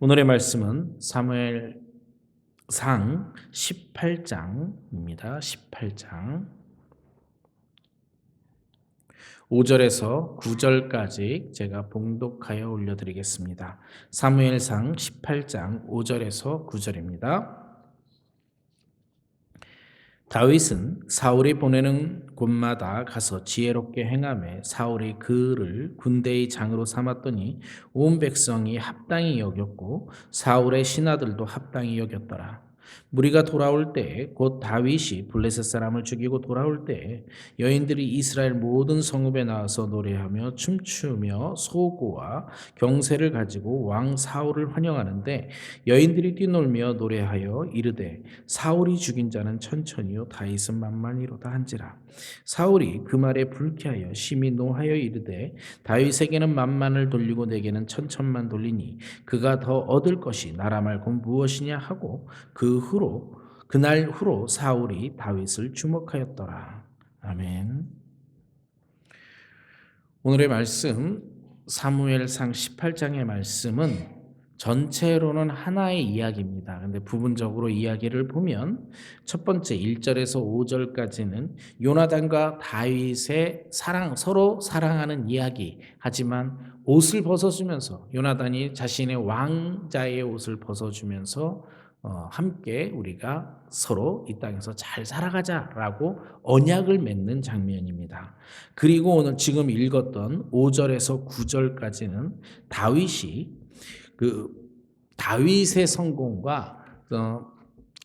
오늘의 말씀은 사무엘 상 18장입니다. 18장 5절에서 9절까지 제가 봉독하여 올려드리겠습니다. 사무엘상 18장 5절에서 9절입니다. 다윗은 사울이 보내는 곳마다 가서 지혜롭게 행함에 사울이 그를 군대의 장으로 삼았더니 온 백성이 합당히 여겼고 사울의 신하들도 합당히 여겼더라. 무리가 돌아올 때 곧 다윗이 블레셋 사람을 죽이고 돌아올 때 여인들이 이스라엘 모든 성읍에 나와서 노래하며 춤추며 소고와 경세를 가지고 왕 사울을 환영하는데 여인들이 뛰놀며 노래하여 이르되 사울이 죽인 자는 천천히요 다윗은 만만히로다 한지라. 사울이 그 말에 불쾌하여 심히 노하여 이르되 다윗에게는 만만을 돌리고 내게는 천천만 돌리니 그가 더 얻을 것이 나라 말고 무엇이냐? 하고 그 후로 그날 후로 사울이 다윗을 주목하였더라. 아멘. 오늘의 말씀 사무엘상 18장의 말씀은 전체로는 하나의 이야기입니다. 근데 부분적으로 이야기를 보면 첫 번째 1절에서 5절까지는 요나단과 다윗의 사랑 서로 사랑하는 이야기. 하지만 옷을 벗어주면서 요나단이 자신의 왕자의 옷을 벗어주면서 어, 함께 우리가 서로 이 땅에서 잘 살아가자라고 언약을 맺는 장면입니다. 그리고 오늘 지금 읽었던 5절에서 9절까지는 다윗이 그 다윗의 성공과 어,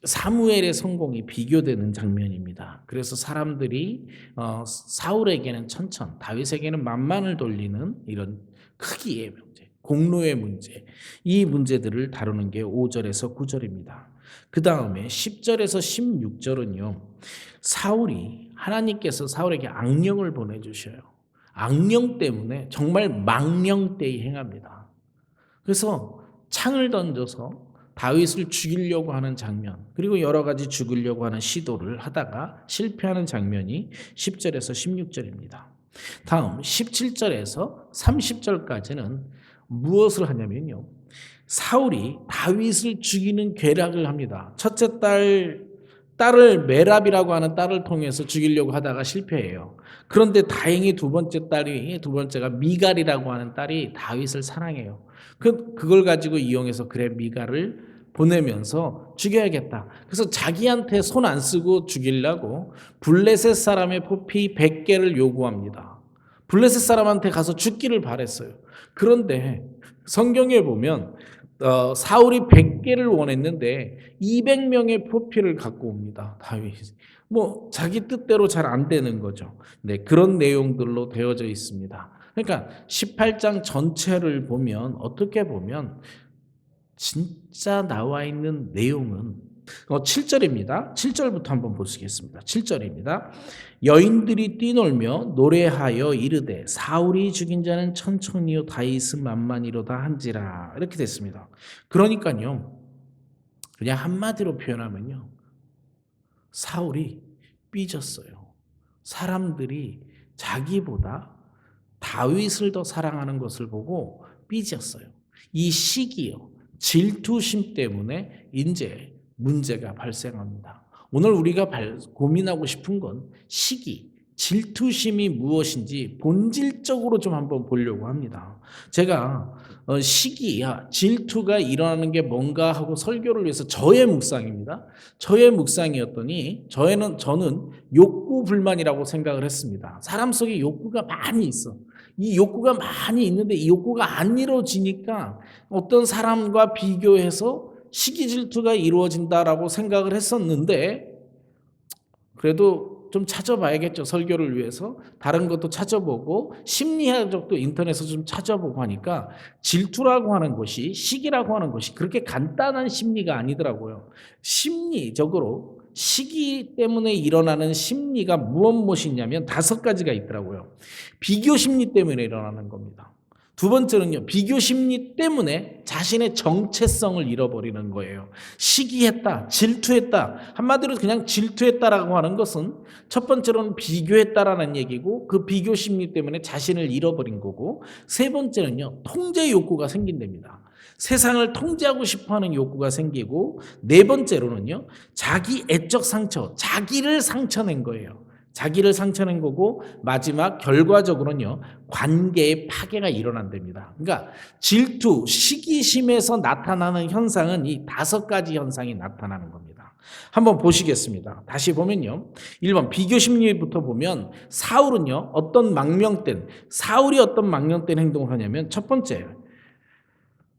사무엘의 성공이 비교되는 장면입니다. 그래서 사람들이 어, 사울에게는 천천, 다윗에게는 만만을 돌리는 이런 크기의 문제, 공로의 문제, 이 문제들을 다루는 게 5절에서 9절입니다. 그 다음에 10절에서 16절은요, 사울이, 하나님께서 사울에게 악령을 보내주셔요. 악령 때문에 정말 망령되이 행합니다. 그래서 창을 던져서 다윗을 죽이려고 하는 장면, 그리고 여러 가지 죽이려고 하는 시도를 하다가 실패하는 장면이 10절에서 16절입니다. 다음 17절에서 30절까지는 무엇을 하냐면요. 사울이 다윗을 죽이는 괴락을 합니다. 첫째 딸 딸을 메랍이라고 하는 딸을 통해서 죽이려고 하다가 실패해요. 그런데 다행히 두 번째 딸이 두 번째가 미갈이라고 하는 딸이 다윗을 사랑해요. 그 그걸 가지고 이용해서 그래 미갈을 보내면서 죽여야겠다. 그래서 자기한테 손 안 쓰고 죽이려고 블레셋 사람의 포피 100개를 요구합니다. 블레셋 사람한테 가서 죽기를 바랬어요. 그런데 성경에 보면 어, 사울이 100개를 원했는데 200명의 포피를 갖고 옵니다. 다윗. 뭐 자기 뜻대로 잘 안 되는 거죠. 네, 그런 내용들로 되어져 있습니다. 그러니까 18장 전체를 보면 어떻게 보면 진짜 나와 있는 내용은 어, 7절입니다. 7절부터 한번 보시겠습니다. 7절입니다. 여인들이 뛰놀며 노래하여 이르되 사울이 죽인 자는 천천히요 다윗은 만만히로다 한지라 이렇게 됐습니다. 그러니까요. 그냥 한마디로 표현하면요. 사울이 삐졌어요. 사람들이 자기보다 다윗을 더 사랑하는 것을 보고 삐졌어요. 이 시기요. 질투심 때문에 이제 문제가 발생합니다. 오늘 우리가 고민하고 싶은 건 시기, 질투심이 무엇인지 본질적으로 좀 한번 보려고 합니다. 제가 어, 시기야, 질투가 일어나는 게 뭔가 하고 설교를 위해서 저의 묵상입니다. 저의 묵상이었더니 저에는 저는 욕구 불만이라고 생각을 했습니다. 사람 속에 욕구가 많이 있어. 이 욕구가 많이 있는데 이 욕구가 안 이루어지니까 어떤 사람과 비교해서 시기 질투가 이루어진다라고 생각을 했었는데 그래도 좀 찾아봐야겠죠. 설교를 위해서. 다른 것도 찾아보고 심리학적도 인터넷에서 좀 찾아보고 하니까 질투라고 하는 것이 시기라고 하는 것이 그렇게 간단한 심리가 아니더라고요. 심리적으로 시기 때문에 일어나는 심리가 무엇 무엇이냐면 다섯 가지가 있더라고요. 비교 심리 때문에 일어나는 겁니다. 두 번째는요, 비교 심리 때문에 자신의 정체성을 잃어버리는 거예요. 시기했다, 질투했다. 한마디로 그냥 질투했다라고 하는 것은 첫 번째로는 비교했다라는 얘기고 그 비교 심리 때문에 자신을 잃어버린 거고 세 번째는요, 통제 욕구가 생긴답니다. 세상을 통제하고 싶어 하는 욕구가 생기고 네 번째로는요. 자기 애적 상처, 자기를 상처낸 거예요. 자기를 상처낸 거고 마지막 결과적으로는요. 관계의 파괴가 일어난답니다. 그러니까 질투, 시기심에서 나타나는 현상은 이 다섯 가지 현상이 나타나는 겁니다. 한번 보시겠습니다. 다시 보면요. 1번 비교 심리부터 보면 사울은요. 어떤 망명된 사울이 어떤 망명된 행동을 하냐면 첫 번째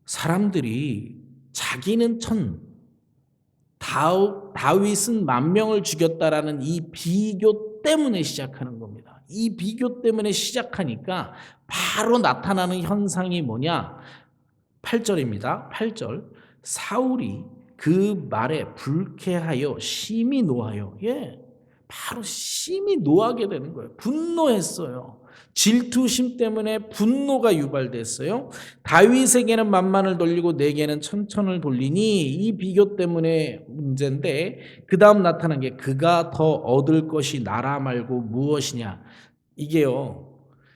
사람들이 자기는 천 다윗은 만 명을 죽였다라는 이 비교 때문에 시작하는 겁니다. 이 비교 때문에 시작하니까 바로 나타나는 현상이 뭐냐? 8절입니다. 8절. 사울이 그 말에 불쾌하여 심히 노하여. 예. 바로 심히 노하게 되는 거예요. 분노했어요. 질투심 때문에 분노가 유발됐어요. 다윗에게는 만만을 돌리고 내게는 천천을 돌리니 이 비교 때문에 문제인데 그 다음 나타난 게 그가 더 얻을 것이 나라 말고 무엇이냐 이게요.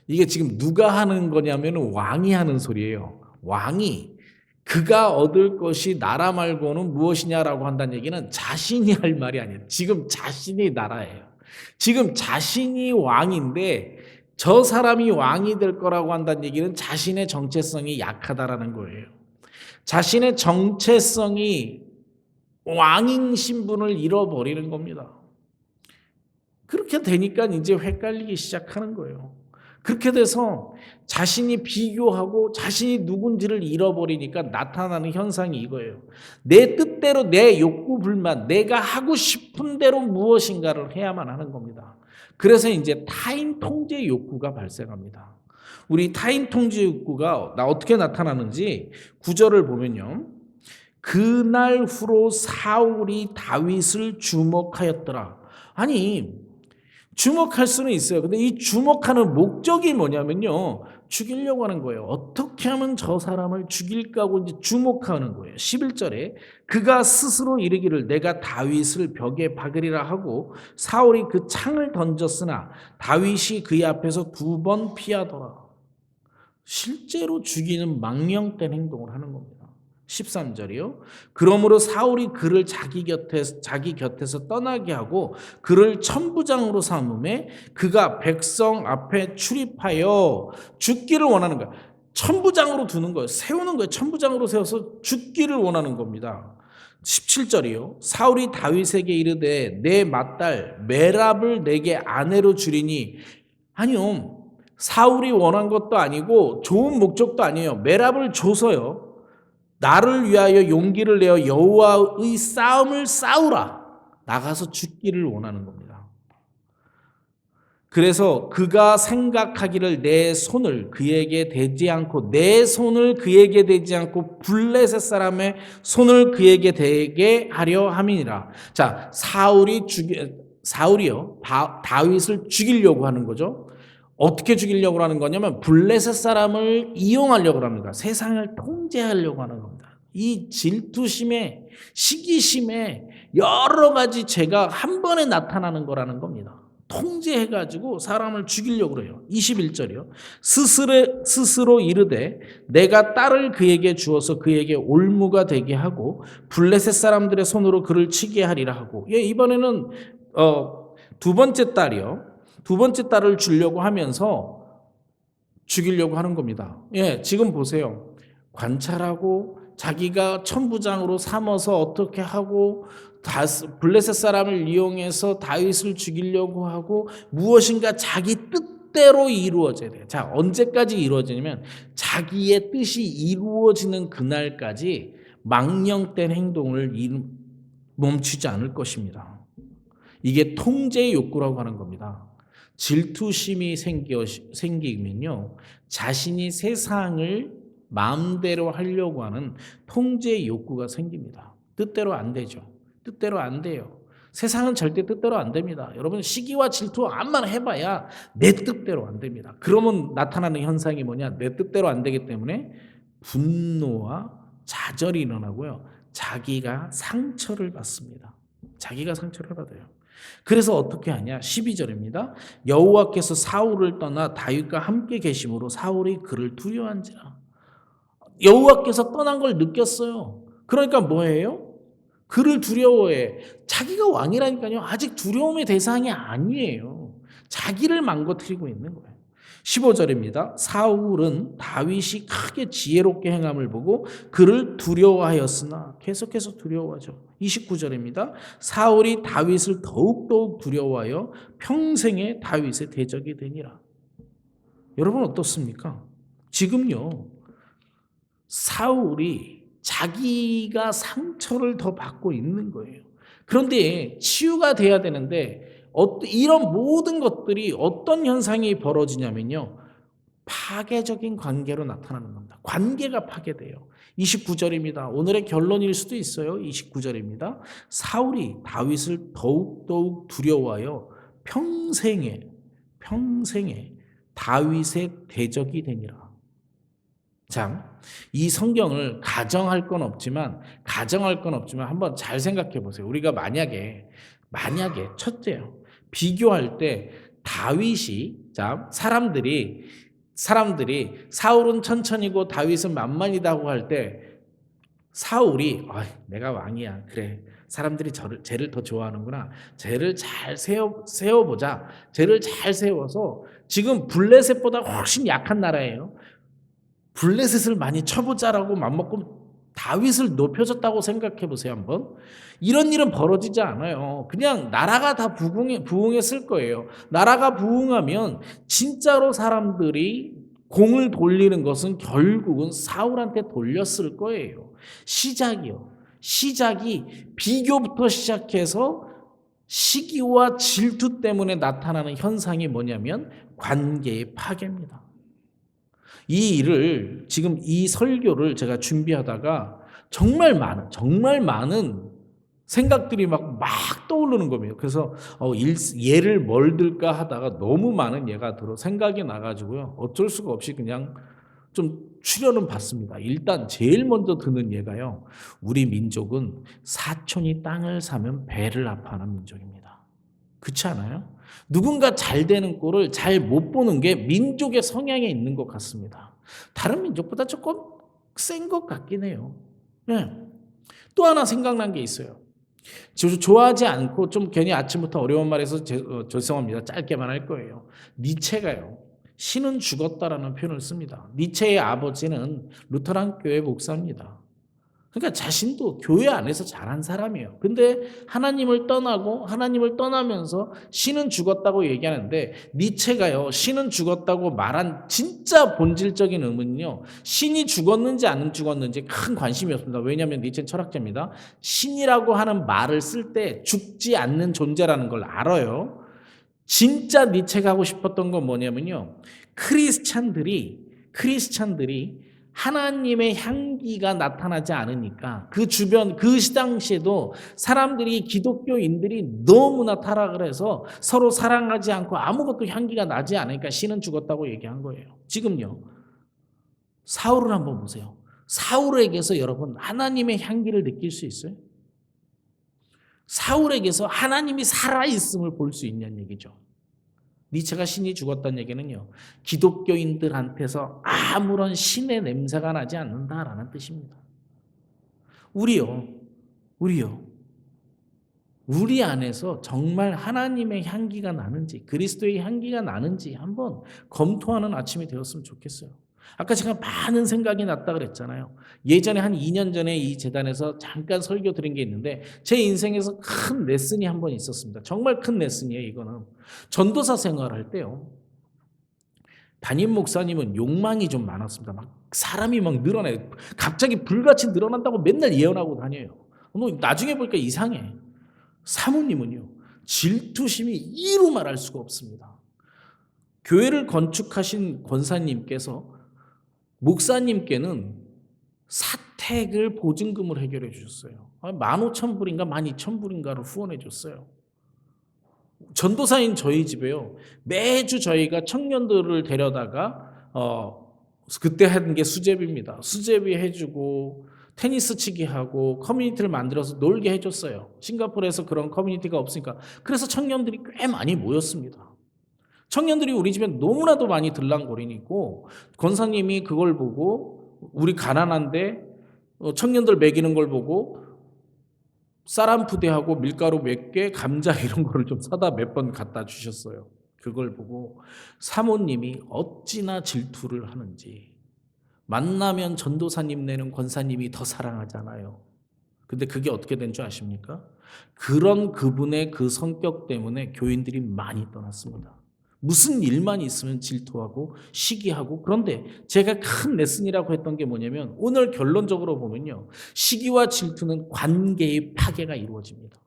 이게 지금 누가 하는 거냐면 왕이 하는 소리예요. 왕이 그가 얻을 것이 나라 말고는 무엇이냐라고 한다는 얘기는 자신이 할 말이 아니에요. 지금 자신이 나라예요. 지금 자신이 왕인데 저 사람이 왕이 될 거라고 한다는 얘기는 자신의 정체성이 약하다라는 거예요. 자신의 정체성이 왕인 신분을 잃어버리는 겁니다. 그렇게 되니까 이제 헷갈리기 시작하는 거예요. 그렇게 돼서 자신이 비교하고 자신이 누군지를 잃어버리니까 나타나는 현상이 이거예요. 내 뜻대로 내 욕구 불만, 내가 하고 싶은 대로 무엇인가를 해야만 하는 겁니다. 그래서 이제 타인 통제 욕구가 발생합니다. 우리 타인 통제 욕구가 나 어떻게 나타나는지 구절을 보면요. 그날 후로 사울이 다윗을 주목하였더라. 아니 주목할 수는 있어요. 근데 이 주목하는 목적이 뭐냐면요. 죽이려고 하는 거예요. 어떻게 하면 저 사람을 죽일까 하고 이제 주목하는 거예요. 11절에 그가 스스로 이르기를 내가 다윗을 벽에 박으리라 하고 사울이 그 창을 던졌으나 다윗이 그의 앞에서 두 번 피하더라. 실제로 죽이는 망령된 행동을 하는 겁니다. 13절이요. 그러므로 사울이 그를 자기 곁에 자기 곁에서 떠나게 하고 그를 천부장으로 삼음에 그가 백성 앞에 출입하여 죽기를 원하는 거야. 천부장으로 두는 거예요. 세우는 거예요. 천부장으로 세워서 죽기를 원하는 겁니다. 17절이요. 사울이 다윗에게 이르되 내 맏딸 메랍을 내게 아내로 주리니 아니요. 사울이 원한 것도 아니고 좋은 목적도 아니에요. 메랍을 줘서요. 나를 위하여 용기를 내어 여호와의 싸움을 싸우라. 나가서 죽기를 원하는 겁니다. 그래서 그가 생각하기를 내 손을 그에게 대지 않고 내 손을 그에게 대지 않고 블레셋 사람의 손을 그에게 대게 하려 함이니라. 자, 사울이 죽이 사울이요. 다, 다윗을 죽이려고 하는 거죠. 어떻게 죽이려고 하는 거냐면 블레셋 사람을 이용하려고 합니다. 세상을 통제하려고 하는 겁니다. 이 질투심에 시기심에 여러 가지 죄가 한 번에 나타나는 거라는 겁니다. 통제해가지고 사람을 죽이려고 그래요. 21절이요. 스스로, 스스로 이르되 내가 딸을 그에게 주어서 그에게 올무가 되게 하고 블레셋 사람들의 손으로 그를 치게 하리라 하고 예, 이번에는 어, 두 번째 딸이요. 두 번째 딸을 주려고 하면서 죽이려고 하는 겁니다. 예, 지금 보세요. 관찰하고 자기가 천부장으로 삼아서 어떻게 하고 블레셋 사람을 이용해서 다윗을 죽이려고 하고 무엇인가 자기 뜻대로 이루어져야 돼요. 자, 언제까지 이루어지냐면 자기의 뜻이 이루어지는 그날까지 망령된 행동을 멈추지 않을 것입니다. 이게 통제 욕구라고 하는 겁니다. 질투심이 생겨, 생기면요. 자신이 세상을 마음대로 하려고 하는 통제 욕구가 생깁니다. 뜻대로 안 되죠. 뜻대로 안 돼요. 세상은 절대 뜻대로 안 됩니다. 여러분 시기와 질투 암만 해봐야 내 뜻대로 안 됩니다. 그러면 나타나는 현상이 뭐냐? 내 뜻대로 안 되기 때문에 분노와 좌절이 일어나고요. 자기가 상처를 받습니다. 자기가 상처를 받아요. 그래서 어떻게 하냐? 12절입니다. 여호와께서 사울을 떠나 다윗과 함께 계심으로 사울이 그를 두려워한지라. 여호와께서 떠난 걸 느꼈어요. 그러니까 뭐예요? 그를 두려워해. 자기가 왕이라니까요. 아직 두려움의 대상이 아니에요. 자기를 망가뜨리고 있는 거예요. 15절입니다. 사울은 다윗이 크게 지혜롭게 행함을 보고 그를 두려워하였으나 계속해서 두려워하죠. 29절입니다. 사울이 다윗을 더욱더욱 두려워하여 평생에 다윗의 대적이 되니라. 여러분 어떻습니까? 지금요. 사울이 자기가 상처를 더 받고 있는 거예요. 그런데 치유가 돼야 되는데 어- 이런 모든 것들이 어떤 현상이 벌어지냐면요. 파괴적인 관계로 나타나는 겁니다. 관계가 파괴돼요. 29절입니다. 오늘의 결론일 수도 있어요. 29절입니다. 사울이 다윗을 더욱더욱 두려워하여 평생에 평생에 다윗의 대적이 되니라. 참, 이 성경을 가정할 건 없지만 가정할 건 없지만 한번 잘 생각해 보세요. 우리가 만약에 만약에 첫째요. 비교할 때 다윗이 자 사람들이 사람들이 사울은 천천히고 다윗은 만만이다고 할 때 사울이 아, 내가 왕이야. 그래. 사람들이 저를 쟤를 더 좋아하는구나. 쟤를 잘 세워 세워 보자. 쟤를 잘 세워서 지금 블레셋보다 훨씬 약한 나라예요. 블레셋을 많이 쳐보자라고 맘먹고 다윗을 높여줬다고 생각해 보세요 한번. 이런 일은 벌어지지 않아요. 그냥 나라가 다 부흥해, 부흥했을 거예요. 나라가 부흥하면 진짜로 사람들이 공을 돌리는 것은 결국은 사울한테 돌렸을 거예요. 시작이요. 시작이 비교부터 시작해서 시기와 질투 때문에 나타나는 현상이 뭐냐면 관계의 파괴입니다 이 일을 지금 이 설교를 제가 준비하다가 정말 많은 정말 많은 생각들이 막, 막 떠오르는 겁니다. 그래서 어, 일, 예를 뭘 들까 하다가 너무 많은 예가 들어 생각이 나가지고요. 어쩔 수가 없이 그냥 좀 출연은 받습니다. 일단 제일 먼저 드는 예가요. 우리 민족은 사촌이 땅을 사면 배를 아파하는 민족입니다. 그렇지 않아요? 누군가 잘 되는 꼴을 잘 못 보는 게 민족의 성향에 있는 것 같습니다. 다른 민족보다 조금 센 것 같긴 해요. 네. 또 하나 생각난 게 있어요. 저- 좋아하지 않고 좀 괜히 아침부터 어려운 말해서 제- 어, 죄송합니다. 짧게만 할 거예요. 니체가요. 신은 죽었다라는 표현을 씁니다. 니체의 아버지는 루터란 교회 목사입니다. 그러니까 자신도 교회 안에서 자란 사람이에요. 근데 하나님을 떠나고 하나님을 떠나면서 신은 죽었다고 얘기하는데 니체가요. 신은 죽었다고 말한 진짜 본질적인 의문은요. 신이 죽었는지 안 죽었는지 큰 관심이 없습니다. 왜냐하면 니체는 철학자입니다. 신이라고 하는 말을 쓸 때 죽지 않는 존재라는 걸 알아요. 진짜 니체가 하고 싶었던 건 뭐냐면요. 크리스찬들이 크리스찬들이 하나님의 향기가 나타나지 않으니까 그 주변 그 시당시에도 사람들이 기독교인들이 너무나 타락을 해서 서로 사랑하지 않고 아무것도 향기가 나지 않으니까 신은 죽었다고 얘기한 거예요. 지금요. 사울을 한번 보세요. 사울에게서 여러분 하나님의 향기를 느낄 수 있어요? 사울에게서 하나님이 살아있음을 볼 수 있냐는 얘기죠. 니체가 신이 죽었다는 얘기는요. 기독교인들한테서 아무런 신의 냄새가 나지 않는다라는 뜻입니다. 우리요. 우리요. 우리 안에서 정말 하나님의 향기가 나는지 그리스도의 향기가 나는지 한번 검토하는 아침이 되었으면 좋겠어요. 아까 제가 많은 생각이 났다 그랬잖아요. 예전에 한 2년 전에 이 재단에서 잠깐 설교 드린 게 있는데 제 인생에서 큰 레슨이 한 번 있었습니다. 정말 큰 레슨이에요, 이거는. 전도사 생활할 때요. 담임 목사님은 욕망이 좀 많았습니다. 막 사람이 막 늘어나요. 갑자기 불같이 늘어난다고 맨날 예언하고 다녀요. 너 나중에 보니까 이상해. 사모님은요. 질투심이 이루 말할 수가 없습니다. 교회를 건축하신 권사님께서 목사님께는 사택을 보증금을 해결해 주셨어요. 15,000불인가 12,000불인가를 후원해 줬어요. 전도사인 저희 집에요. 매주 저희가 청년들을 데려다가 어 그때 하는 게 수제비입니다. 수제비 해주고 테니스 치기 하고 커뮤니티를 만들어서 놀게 해줬어요. 싱가포르에서 그런 커뮤니티가 없으니까 그래서 청년들이 꽤 많이 모였습니다. 청년들이 우리 집에 너무나도 많이 들랑거리고 권사님이 그걸 보고 우리 가난한데 어, 청년들 먹이는 걸 보고 쌀한 푸대하고 밀가루 몇 개, 감자 이런 거를 좀 사다 몇 번 갖다 주셨어요. 그걸 보고 사모님이 어찌나 질투를 하는지 만나면 전도사님 내는 권사님이 더 사랑하잖아요. 근데 그게 어떻게 된 줄 아십니까? 그런 그분의 그 성격 때문에 교인들이 많이 떠났습니다. 무슨 일만 있으면 질투하고 시기하고 그런데 제가 큰 레슨이라고 했던 게 뭐냐면 오늘 결론적으로 보면요. 시기와 질투는 관계의 파괴가 이루어집니다.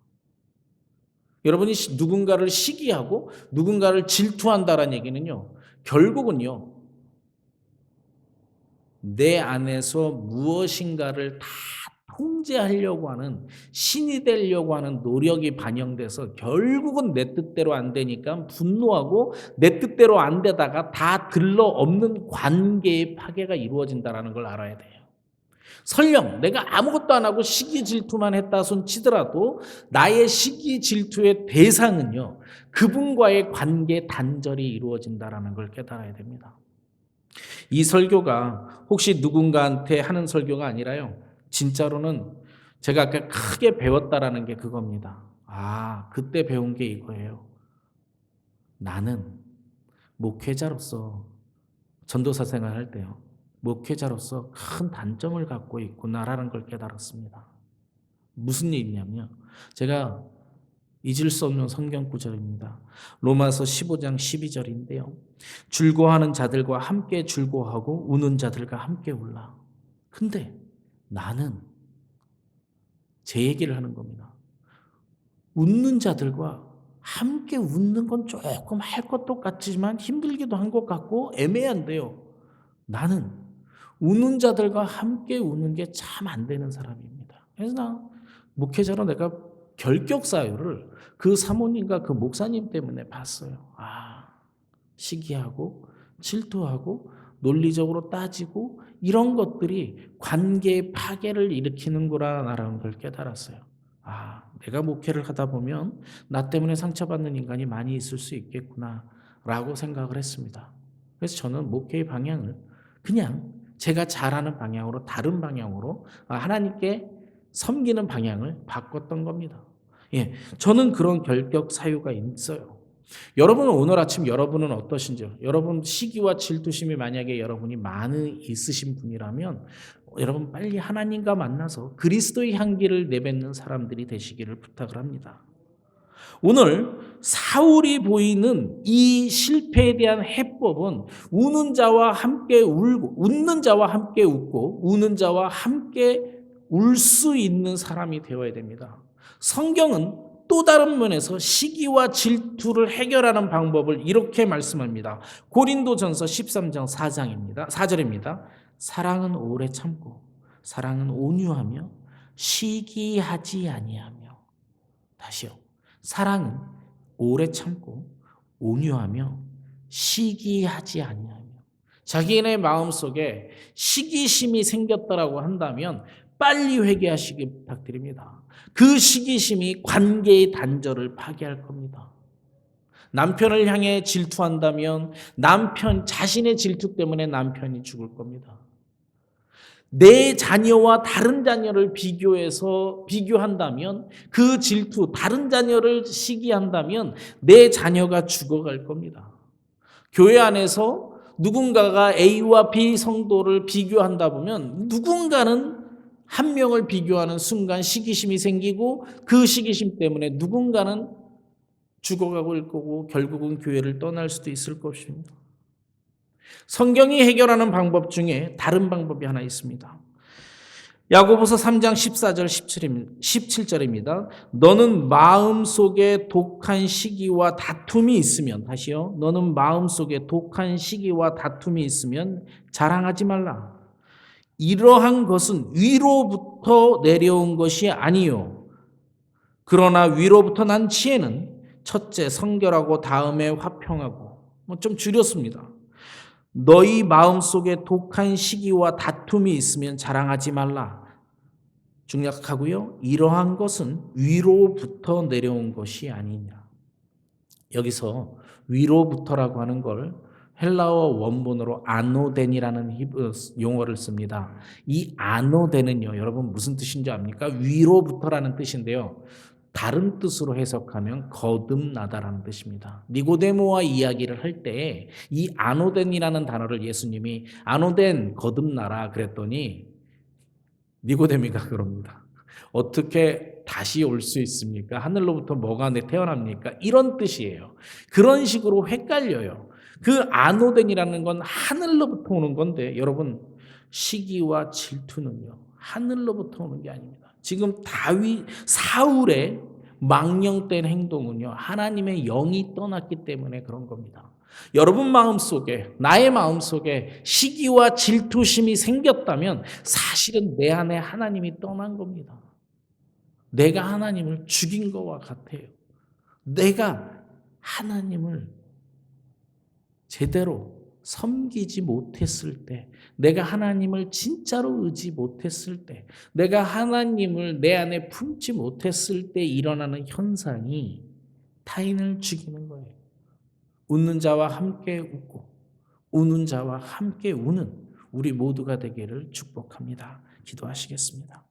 여러분이 시- 누군가를 시기하고 누군가를 질투한다라는 얘기는요. 결국은요. 내 안에서 무엇인가를 다 통제하려고 하는 신이 되려고 하는 노력이 반영돼서 결국은 내 뜻대로 안 되니까 분노하고 내 뜻대로 안 되다가 다 들러 없는 관계의 파괴가 이루어진다라는 걸 알아야 돼요. 설령 내가 아무것도 안 하고 시기 질투만 했다 손 치더라도 나의 시기 질투의 대상은요. 그분과의 관계 단절이 이루어진다라는 걸 깨달아야 됩니다. 이 설교가 혹시 누군가한테 하는 설교가 아니라요. 진짜로는 제가 아까 크게 배웠다라는 게 그겁니다. 아, 그때 배운 게 이거예요. 나는 목회자로서 전도사 생활할 때요. 목회자로서 큰 단점을 갖고 있구나라는 걸 깨달았습니다. 무슨 일이냐면요. 제가 잊을 수 없는 성경 구절입니다. 로마서 15장 12절인데요. 즐거워하는 자들과 함께 즐거워하고 우는 자들과 함께 울라. 근데 나는 제 얘기를 하는 겁니다. 웃는 자들과 함께 웃는 건 조금 할 것도 같지만 힘들기도 한 것 같고 애매한데요. 나는 우는 자들과 함께 우는 게 참 안 되는 사람입니다. 그래서 나 목회자로 내가 결격 사유를 그 사모님과 그 목사님 때문에 봤어요. 아, 시기하고 질투하고 논리적으로 따지고 이런 것들이 관계의 파괴를 일으키는구나라는 걸 깨달았어요. 아, 내가 목회를 하다 보면 나 때문에 상처받는 인간이 많이 있을 수 있겠구나 라고 생각을 했습니다. 그래서 저는 목회의 방향을 그냥 제가 잘하는 방향으로 다른 방향으로 하나님께 섬기는 방향을 바꿨던 겁니다. 예, 저는 그런 결격 사유가 있어요. 여러분은 오늘 아침 여러분은 어떠신지요? 여러분 시기와 질투심이 만약에 여러분이 많이 있으신 분이라면 여러분 빨리 하나님과 만나서 그리스도의 향기를 내뱉는 사람들이 되시기를 부탁을 합니다. 오늘 사울이 보이는 이 실패에 대한 해법은 우는 자와 함께 울고 웃는 자와 함께 웃고 우는 자와 함께 울 수 있는 사람이 되어야 됩니다. 성경은 또 다른 면에서 시기와 질투를 해결하는 방법을 이렇게 말씀합니다. 고린도전서 13장 4장입니다. 4절입니다. 사랑은 오래 참고 사랑은 온유하며 시기하지 아니하며 다시요. 사랑은 오래 참고 온유하며 시기하지 아니하며 자기네 마음속에 시기심이 생겼다라고 한다면 빨리 회개하시기 부탁드립니다. 그 시기심이 관계의 단절을 파괴할 겁니다. 남편을 향해 질투한다면 남편 자신의 질투 때문에 남편이 죽을 겁니다. 내 자녀와 다른 자녀를 비교해서 비교한다면 그 질투 다른 자녀를 시기한다면 내 자녀가 죽어갈 겁니다. 교회 안에서 누군가가 A와 B 성도를 비교한다 보면 누군가는 한 명을 비교하는 순간 시기심이 생기고 그 시기심 때문에 누군가는 죽어가고 일 거고 결국은 교회를 떠날 수도 있을 것입니다. 성경이 해결하는 방법 중에 다른 방법이 하나 있습니다. 야고보서 3장 14절 17절입니다. 너는 마음속에 독한 시기와 다툼이 있으면 다시요. 너는 마음속에 독한 시기와 다툼이 있으면 자랑하지 말라. 이러한 것은 위로부터 내려온 것이 아니요. 그러나 위로부터 난 지혜는 첫째 성결하고 다음에 화평하고 뭐 좀 줄였습니다. 너희 마음속에 독한 시기와 다툼이 있으면 자랑하지 말라. 중약하고요. 이러한 것은 위로부터 내려온 것이 아니냐. 여기서 위로부터라고 하는 걸 헬라어 원본으로 아노덴이라는 히브- 용어를 씁니다. 이 아노덴은요, 여러분 무슨 뜻인지 압니까? 위로부터라는 뜻인데요. 다른 뜻으로 해석하면 거듭나다라는 뜻입니다. 니고데모와 이야기를 할 때 이 아노덴이라는 단어를 예수님이 아노덴 거듭나라 그랬더니 니고데미가 그럽니다. 어떻게 다시 올 수 있습니까? 하늘로부터 뭐가 내 태어납니까? 이런 뜻이에요. 그런 식으로 헷갈려요. 그 아노덴이라는 건 하늘로부터 오는 건데 여러분 시기와 질투는요 하늘로부터 오는 게 아닙니다. 지금 다윗 사울의 망령된 행동은요 하나님의 영이 떠났기 때문에 그런 겁니다. 여러분 마음 속에 나의 마음 속에 시기와 질투심이 생겼다면 사실은 내 안에 하나님이 떠난 겁니다. 내가 하나님을 죽인 것과 같아요. 내가 하나님을 제대로 섬기지 못했을 때, 내가 하나님을 진짜로 의지 못했을 때, 내가 하나님을 내 안에 품지 못했을 때 일어나는 현상이 타인을 죽이는 거예요. 웃는 자와 함께 웃고, 우는 자와 함께 우는 우리 모두가 되기를 축복합니다. 기도하시겠습니다.